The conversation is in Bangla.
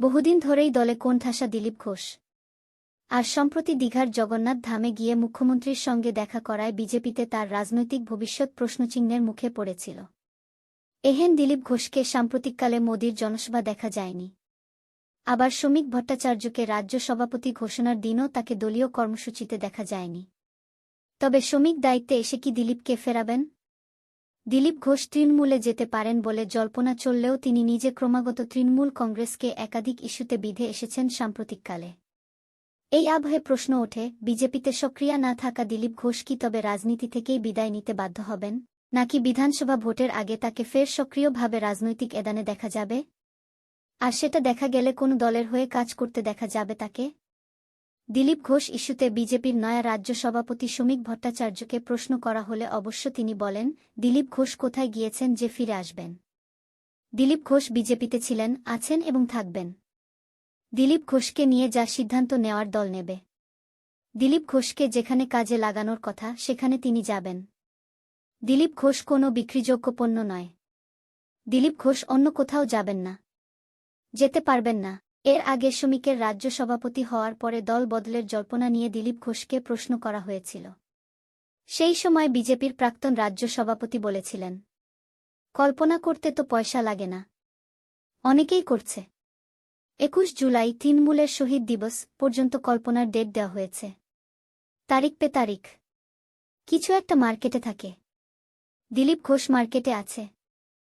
বহুদিন ধরেই দলে কোণঠাসা দিলীপ ঘোষ। আর সম্প্রতি দীঘার জগন্নাথ ধামে গিয়ে মুখ্যমন্ত্রীর সঙ্গে দেখা করায় বিজেপিতে তার রাজনৈতিক ভবিষ্যৎ প্রশ্নচিহ্নের মুখে পড়েছিল। এহেন দিলীপ ঘোষকে সাম্প্রতিককালে মোদীর জনসভা দেখা যায়নি। আবার শ্রমিক ভট্টাচার্যকে রাজ্য সভাপতি ঘোষণার দিনও তাকে দলীয় কর্মসূচিতে দেখা যায়নি। তবে শ্রমিক দায়িত্বে এসে কি দিলীপকে ফেরাবেন? দিলীপ ঘোষ তৃণমূলে যেতে পারেন বলে জল্পনা চললেও তিনি নিজে ক্রমাগত তৃণমূল কংগ্রেসকে একাধিক ইস্যুতে বিধে এসেছেন সাম্প্রতিককালে। এই আবহে প্রশ্ন ওঠে, বিজেপিতে সক্রিয় না থাকা দিলীপ ঘোষ কি তবে রাজনীতি থেকেই বিদায় নিতে বাধ্য হবেন, নাকি বিধানসভা ভোটের আগে তাকে ফের সক্রিয়ভাবে রাজনৈতিক এদানে দেখা যাবে? আর সেটা দেখা গেলে কোন দলের হয়ে কাজ করতে দেখা যাবে তাকে? দিলীপ ঘোষ ইস্যুতে বিজেপির নয়া রাজ্য সভাপতি শ্রমিক ভট্টাচার্যকে প্রশ্ন করা হলে অবশ্য তিনি বলেন, দিলীপ ঘোষ কোথায় গিয়েছেন যে ফিরে আসবেন। দিলীপ ঘোষ বিজেপিতে ছিলেন, আছেন এবং থাকবেন। দিলীপ ঘোষকে নিয়ে যা সিদ্ধান্ত নেওয়ার দল নেবে। দিলীপ ঘোষকে যেখানে কাজে লাগানোর কথা, সেখানে তিনি যাবেন। দিলীপ ঘোষ কোনো বিক্রিযোগ্য পণ্য নয়। দিলীপ ঘোষ অন্য কোথাও যাবেন না। যেতে পারবেন না। এর আগে শ্রমিকের রাজ্য সভাপতি হওয়ার পরে দল বদলের জল্পনা নিয়ে দিলীপ ঘোষকে প্রশ্ন করা হয়েছিল। সেই সময় বিজেপির প্রাক্তন রাজ্য সভাপতি বলেছিলেন, কল্পনা করতে তো পয়সা লাগে না। অনেকেই করছে। একুশ জুলাই তৃণমূলের শহীদ দিবস পর্যন্ত কল্পনার ডেট দেওয়া হয়েছে। তারিখ পে তারিখ। কিছু একটা মার্কেটে থাকে। দিলীপ ঘোষ মার্কেটে আছে।